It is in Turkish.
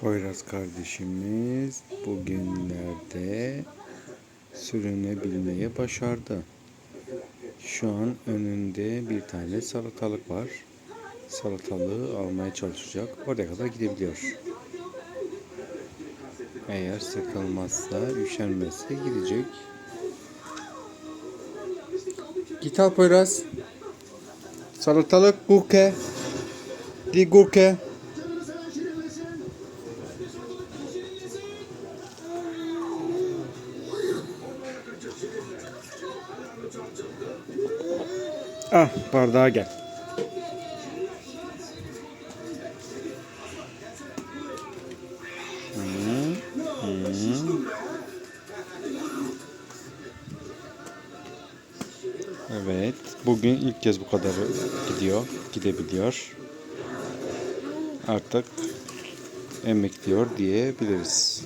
Poyraz kardeşimiz bugünlerde sürünebilmeyi başardı. Şu an önünde bir tane salatalık var. Salatalığı almaya çalışacak. Oraya kadar gidebiliyor. Eğer sıkılmazsa, üşenmezse gidecek. Git al Poyraz. Salatalık gurke. Di gurke. Ah bardağa gel. Evet, bugün ilk kez bu kadar gidiyor, gidebiliyor. Artık emekliyor diyebiliriz.